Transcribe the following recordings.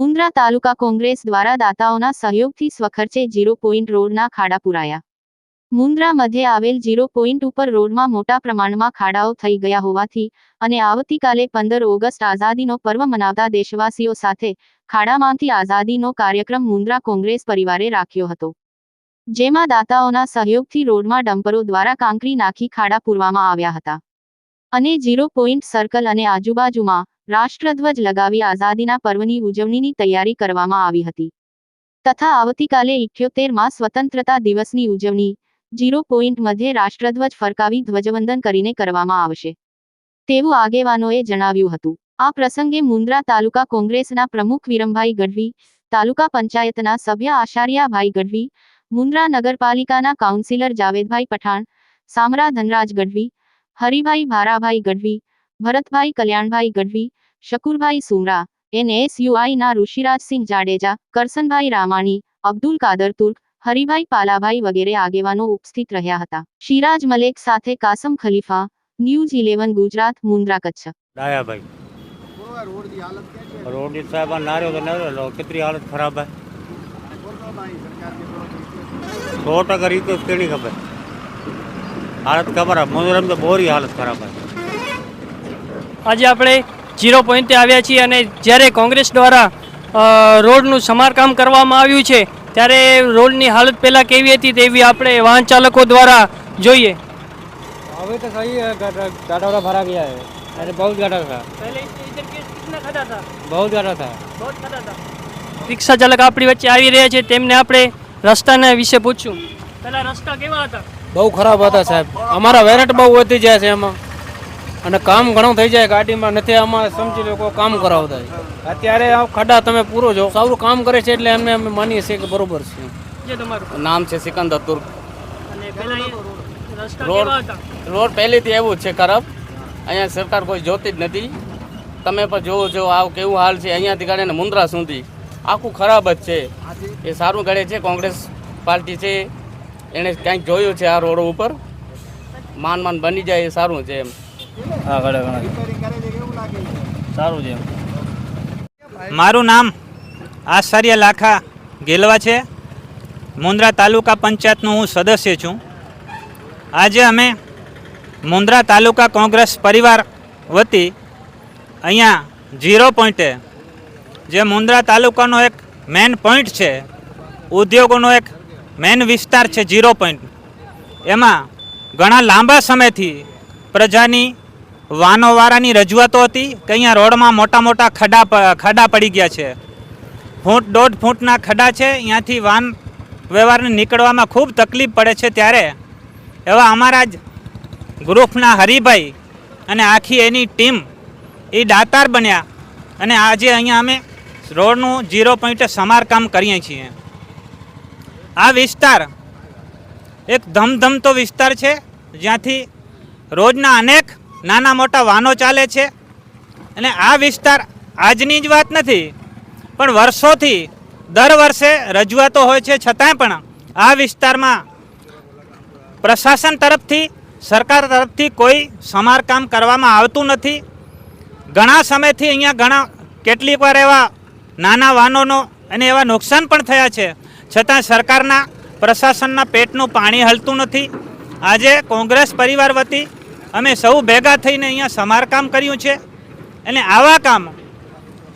મુન્દ્રા તાલુકા કોંગ્રેસ દ્વારા દાતાઓના સહયોગથી સ્વખર્ચે zero point રોડના ખાડા પુરાયા. મુન્દ્રા મધ્યે આવેલ ઝીરો પોઈન્ટ ઉપર રોડમાં મોટા પ્રમાણમાં ખાડાઓ થઈ ગયા હોવાથી અને આવતીકાલે પંદર ઓગસ્ટ આઝાદીનો પર્વ મનાવતા દેશવાસીઓ સાથે ખાડામાંથી આઝાદીનો કાર્યક્રમ મુન્દ્રા કોંગ્રેસ પરિવારે રાખ્યો હતો. જેમાં દાતાઓના સહયોગથી રોડમાં ડમ્પરો દ્વારા કાંકરી નાખી ખાડા પૂરવામાં આવ્યા હતા. અને ઝીરો પોઈન્ટ સર્કલ અને આજુબાજુમાં રાષ્ટ્રધ્વજ લગાવી આઝાદીના પર્વની ઉજવણીની તૈયારી કરવામાં આવી હતી. તથા આવતીકાલે ઇઠ્યોતેરમાં સ્વતંત્રતા દિવસની ઉજવણી, ઝીરો પોઈન્ટ મધ્યે રાષ્ટ્રધ્વજ ફરકાવી ધ્વજવંદન કરીને કરવામાં આવશે. તેવું આગેવાનોએ જણાવ્યું હતું. આ પ્રસંગે મુન્દ્રા તાલુકા કોંગ્રેસના પ્રમુખ વિરમભાઈ ગઢવી, તાલુકા પંચાયતના સભ્ય આશાર્યાભાઈ ગઢવી મુન્દ્રા નગરપાલિકાના કાઉન્સિલર જાવેદભાઈ પઠાણ, સામરા ધનરાજ ગઢવી, હરિભાઈ ભારાભાઈ ગઢવી, ભરતભાઈ કલ્યાણભાઈ ગઢવી, શકુરભાઈ સુમરા એનએસયુઆઈના ઋષિરાજસિંહ જાડેજા, કરસનભાઈ રામાણી, અબ્દુલ કાદર તુર્ક, હરિભાઈ પાલાભાઈ વગેરે આગેવાનો ઉપસ્થિત રહ્યા હતા. શિરાજ મલેક સાથે કાસમ ખલીફા, ન્યૂઝ ઇલેવન ગુજરાત, મુન્દ્રા કચ્છ. રોડની સાહેબ આ નાર્યો તો કેટલી હાલત ખરાબ હે બોલો ભાઈ સરકાર કે બોલો સો ટકા રીતે જ કેની ખબર હાલત ખબર હે મંદિરમ તો બોરી હાલત ખરાબ હે આજે આપણે ઝીરો પોઈન્ટે આવ્યા છીએ અને જ્યારે કોંગ્રેસ દ્વારા અ, રોડનું સમારકામ કરવામાં આવ્યું છે ત્યારે રોડની હાલત પહેલાં કેવી હતી તેવી આપણે વાહન ચાલકો દ્વારા જોઈએ अभी तो सही है गड्ढा गड्ढा उड्ढा भरा गया है अरे बहुत गड्ढा था बहुत गड्ढा था રિક્ષા ચાલક આપણી વચ્ચે આવી રહ્યા છે તેમને આપણે રસ્તાના વિશે પૂછ્યું. પેલા રસ્તા કેવા હતા? બહુ ખરાબ હતા સાહેબ. અમારા વેરટ બહુ વધી જાય છે એમાં. અને કામ ઘણું થઈ જાય ગાડીમાં નથી આમાં સમજી લોકો કામ કરાવતા છે. અત્યારે આ ખડા તમે પૂરો જો સારું કામ કરે છે એટલે એમને અમે માનીએ છીએ કે બરોબર છે. નામ છે સિકંદર તુર્ક. રોડ રોડ પહેલેથી એવું જ છે ખરાબ. અહીંયા સરકાર કોઈ જોતી જ નથી. તમે પણ જોવો છો આ કેવું હાલ છે. અહીંયાથી કાઢીને મુન્દ્રા સુધી. આખું ખરાબ જ છે. એ સારું ગળે છે, કોંગ્રેસ પાર્ટી છે. એણે કંઈક જોયું છે આ રોડ ઉપર. માન માન બની જાય એ સારું છે એમ. હા ઘણા સારું છે મારું નામ આચાર્ય લાખા ગેલવા છે. મુન્દ્રા તાલુકા પંચાયતનું હું સદસ્ય છું. આજે અમે મુન્દ્રા તાલુકા કોંગ્રેસ પરિવાર વતી અહીંયા ઝીરો પોઈન્ટે, જે મુન્દ્રા તાલુકાનો એક મેન પોઈન્ટ છે, ઉદ્યોગોનો એક મેન વિસ્તાર છે ઝીરો પોઈન્ટ એમાં ઘણા લાંબા સમયથી પ્રજાની વાનોવાળાની રજૂઆતો હતી કે અહીંયા રોડમાં મોટા મોટા ખડા ખડા પડી ગયા છે. ફૂટ દોઢ ફૂટના ખડા છે, અહીંયાથી વાન વ્યવહારને નીકળવામાં ખૂબ તકલીફ પડે છે ત્યારે એવા અમારા જ ગ્રુપના હરિભાઈ અને આખી એની ટીમ એ દાતાર બન્યા અને આજે અહીંયા અમે રોડનું ઝીરો પોઈન્ટે સમારકામ કરીએ છીએ. આ વિસ્તાર એક ધમધમતો વિસ્તાર છે, જ્યાંથી રોજના અનેક નાના મોટા વાહનો ચાલે છે. અને આ વિસ્તાર આજની જ વાત નથી, પણ વર્ષોથી દર વર્ષે રજૂઆતો હોય છે. છતાંય પણ આ વિસ્તારમાં પ્રશાસન તરફથી, સરકાર તરફથી કોઈ સમારકામ કરવામાં આવતું નથી. ઘણા સમયથી અહીંયા ઘણા કેટલીક વાર એવા નાના વાહનોનો અને એવા નુકસાન પણ થયા છે. છતાં સરકારના, પ્રશાસનના પેટનું પાણી હલતું નથી. આજે કોંગ્રેસ પરિવાર વતી અમે સૌ ભેગા થઈને અહીંયા સમારકામ કર્યું છે. અને આવા કામ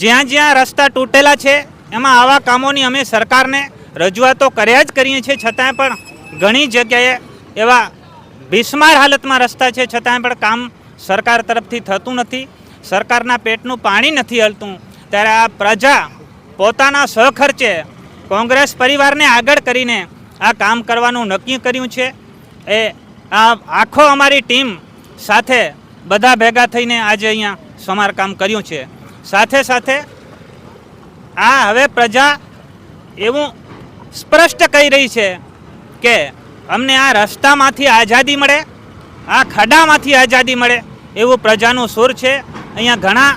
જ્યાં જ્યાં રસ્તા તૂટેલા છે, એમાં આવા કામોની અમે સરકારને રજૂઆતો કર્યા જ કરીએ છીએ. છતાંય પણ ઘણી જગ્યાએ એવા બિસ્માર હાલતમાં રસ્તા છે. છતાંય પણ કામ સરકાર તરફથી થતું નથી. સરકારના પેટનું પાણી નથી હલતું. ત્યારે આ પ્રજા પોતાના સહખર્ચે કોંગ્રેસ પરિવારને આગળ કરીને આ કામ કરવાનું નક્કી કર્યું છે. એ આ આખો અમારી ટીમ સાથે બધા ભેગા થઈને આજે અહીંયા સમારકામ કર્યું છે. સાથે સાથે આ હવે પ્રજા એવું સ્પષ્ટ કહી રહી છે કે અમને આ રસ્તામાંથી આઝાદી મળે, આ ખડામાંથી આઝાદી મળે એવું પ્રજાનું સુર છે. અહીંયા ઘણા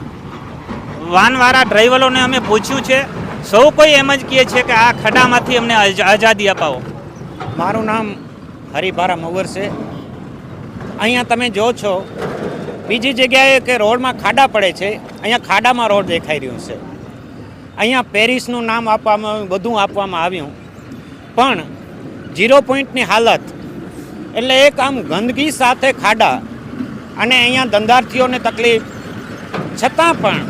વાનવાળા ડ્રાઈવરોને અમે પૂછ્યું છે, સૌ કોઈ એમ જ કહે છે કે આ ખડામાંથી અમને આઝાદી અપાવો. મારું નામ હરિભારા મવર છે. અહીંયા તમે જો છો, બીજી જગ્યાએ કે રોડમાં ખાડા પડે છે, અહીંયા ખાડામાં રોડ દેખાઈ રહ્યું છે. અહીંયા પેરિસનું નામ આપવામાં બધું આપવામાં આવ્યું. પણ ઝીરો પોઈન્ટની હાલત, એટલે એક આમ ગંદકી સાથે ખાડા અને અહીંયા ધંધાર્થીઓને તકલીફ. છતાં પણ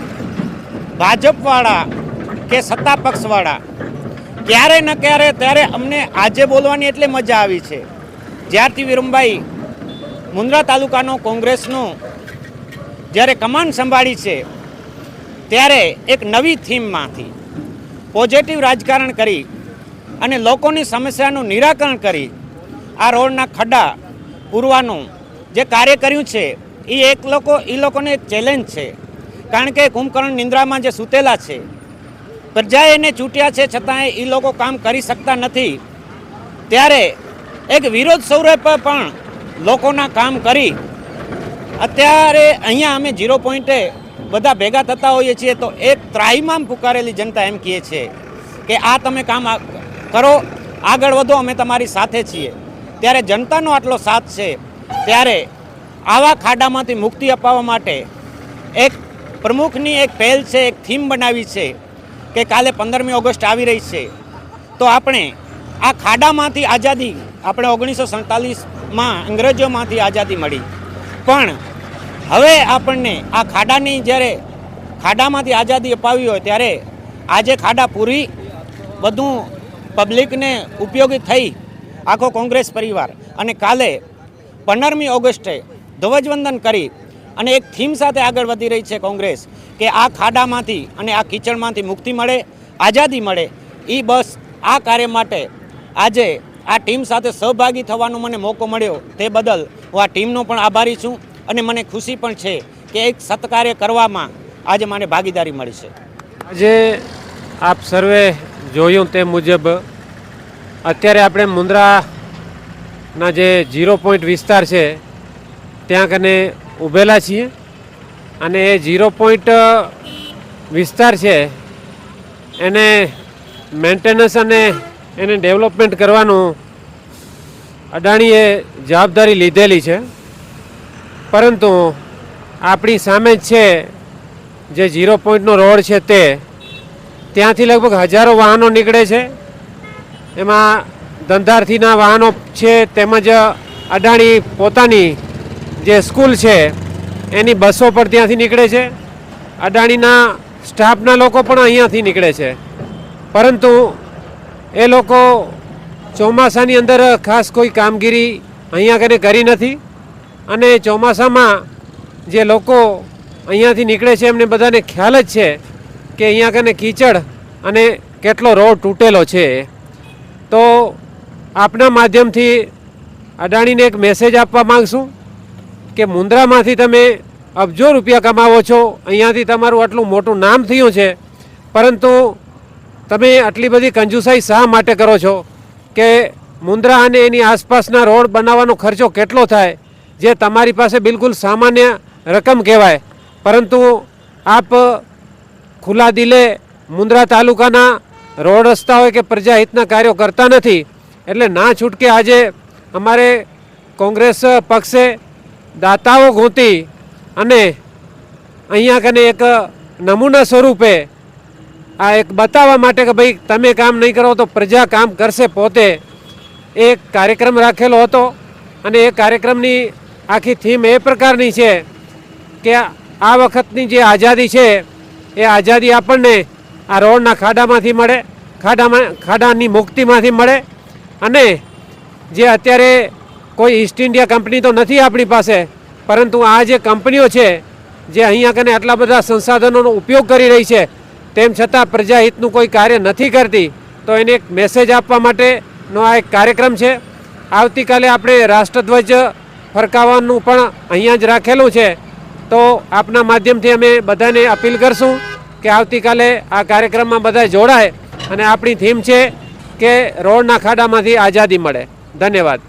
ભાજપવાળા કે સત્તા પક્ષવાળા? ક્યારે ન ક્યારે ત્યારે અમને આજે બોલવાની એટલે મજા આવી છે. જ્યારથી વિરમભાઈ મુન્દ્રા તાલુકાનો કોંગ્રેસનો જ્યારે કમાન સંભાળી છે, ત્યારે એક નવી થીમમાંથી પોઝિટિવ રાજકારણ કરી અને લોકોની સમસ્યાનું નિરાકરણ કરી આ રોડના ખડા પૂરવાનું જે કાર્ય કર્યું છે, એ એક લોકો, એ લોકોને એક ચેલેન્જ છે. કારણ કે કુંભકર્ણ નિંદ્રામાં જે સૂતેલા છે, પ્રજાએ એને ચૂંટ્યા છે, છતાંય એ લોકો કામ કરી શકતા નથી. ત્યારે એક વિરોધ સ્વરૂપે પણ લોકોના કામ કરી. અત્યારે અહીંયા અમે ઝીરો પોઈન્ટે બધા ભેગા થતા હોઈએ છીએ, તો એક ત્રાહીમામ પુકારેલી જનતા એમ કહે છે કે આ તમે કામ કરો, આગળ વધો, અમે તમારી સાથે છીએ. ત્યારે જનતાનો આટલો સાથ છે, ત્યારે આવા ખાડામાંથી મુક્તિ અપાવવા માટે એક પ્રમુખની એક પહેલ છે, એક થીમ બનાવી છે કે કાલે પંદરમી ઓગસ્ટ આવી રહી છે. તો આપણે આ ખાડામાંથી આઝાદી આપણે ઓગણીસો સડતાલીસમાં અંગ્રેજોમાંથી આઝાદી મળી. પણ હવે આપણને આ ખાડાની જ્યારે ખાડામાંથી આઝાદી અપાવી હોય ત્યારે આજે ખાડા પૂરી બધું પબ્લિકને ઉપયોગી થઈ આખો કોંગ્રેસ પરિવાર. અને કાલે પંદરમી ઓગસ્ટે ધ્વજવંદન કરી અને એક થીમ સાથે આગળ વધી રહી છે કોંગ્રેસ, કે આ ખાડામાંથી અને આ કિચડમાંથી મુક્તિ મળે, આઝાદી મળે એ બસ આ કાર્ય માટે આજે આ ટીમ સાથે સહભાગી થવાનો મને મોકો મળ્યો તે બદલ હું આ ટીમનો પણ આભારી છું અને મને ખુશી પણ છે કે એક સત્કાર્ય કરવામાં આજે મને ભાગીદારી મળી છે. આજે આપ સર્વે જોયું તે મુજબ અત્યારે આપણે મુન્દ્રાના જે ઝીરો પોઈન્ટ વિસ્તાર છે, ત્યાં કને ઊભેલા છીએ અને એ ઝીરો પોઈન્ટ વિસ્તાર છે, એને મેન્ટેનન્સ અને એને ડેવલપમેન્ટ કરવાનું અદાણીએ જવાબદારી લીધેલી છે. પરંતુ આપણી સામે જ છે જે ઝીરો પોઈન્ટનો રોડ છે તે, ત્યાંથી લગભગ હજારો વાહનો નીકળે છે. એમાં ધંધાર્થીના વાહનો છે તેમજ અડાણી પોતાની જે સ્કૂલ છે, એની બસો પણ ત્યાંથી નીકળે છે. અડાણીના સ્ટાફના લોકો પણ અહીંયાથી નીકળે છે. પરંતુ એ લોકો ચોમાસાની અંદર ખાસ કોઈ કામગીરી અહીંયા કને કરી નથી અને ચોમાસામાં જે લોકો અહીંયાથી નીકળે છે, એમને બધાને ખ્યાલ જ છે કે અહીંયા કને કીચડ અને કેટલો રોડ તૂટેલો છે. તો આપના માધ્યમથી અડાણીને એક મેસેજ આપવા માંગશું. કે મુન્દ્રામાંથી તમે અબજો રૂપિયા કમાવો છો, અહીંયાથી તમારું આટલું મોટું નામ થયું છે, પરંતુ તમે આટલી બધી કંજુસાઈ શા માટે કરો છો? કે મુન્દ્રા અને એની આસપાસના રોડ બનાવવાનો ખર્ચો કેટલો થાય, જે તમારી પાસે બિલકુલ સામાન્ય રકમ કહેવાય. પરંતુ આપ ખુલ્લા દિલે મુન્દ્રા તાલુકાના રોડ રસ્તા હોય કે પ્રજાહિતના કાર્યો કરતા નથી, એટલે ના છૂટકે આજે અમારે કોંગ્રેસ પક્ષે દાતાઓ ગોતી અને અહીંયા કને એક નમૂના સ્વરૂપે આ એક બતાવવા માટે કે ભાઈ, તમે કામ નહીં કરો તો પ્રજા કામ કરશે પોતે. એક કાર્યક્રમ રાખેલો હતો અને એ કાર્યક્રમની આખી થીમ એ પ્રકારની છે કે આ વખતની જે આઝાદી છે, એ આઝાદી આપણને આ રોડના ખાડામાંથી મળે, ખાડામાં, ખાડાની મુક્તિમાંથી મળે અને જે અત્યારે કોઈ ઈસ્ટ ઇન્ડિયા કંપની તો નથી આપણી પાસે, પરંતુ આ જે કંપનીઓ છે, જે અહીંયા કને આટલા બધા સંસાધનોનો ઉપયોગ કરી રહી છે, તેમ છતાં પ્રજાહિતનું કોઈ કાર્ય નથી કરતી, તો એને એક મેસેજ આપવા માટેનો આ એક કાર્યક્રમ છે. આવતીકાલે આપણે રાષ્ટ્રધ્વજ ફરકાવવાનું પણ અહીંયા જ રાખેલું છે. તો આપના માધ્યમથી અમે બધાને અપીલ કરશું કે આવતીકાલે આ કાર્યક્રમમાં બધા જોડાય અને આપણી થીમ છે કે રોડના ખાડામાંથી આઝાદી મળે. ધન્યવાદ.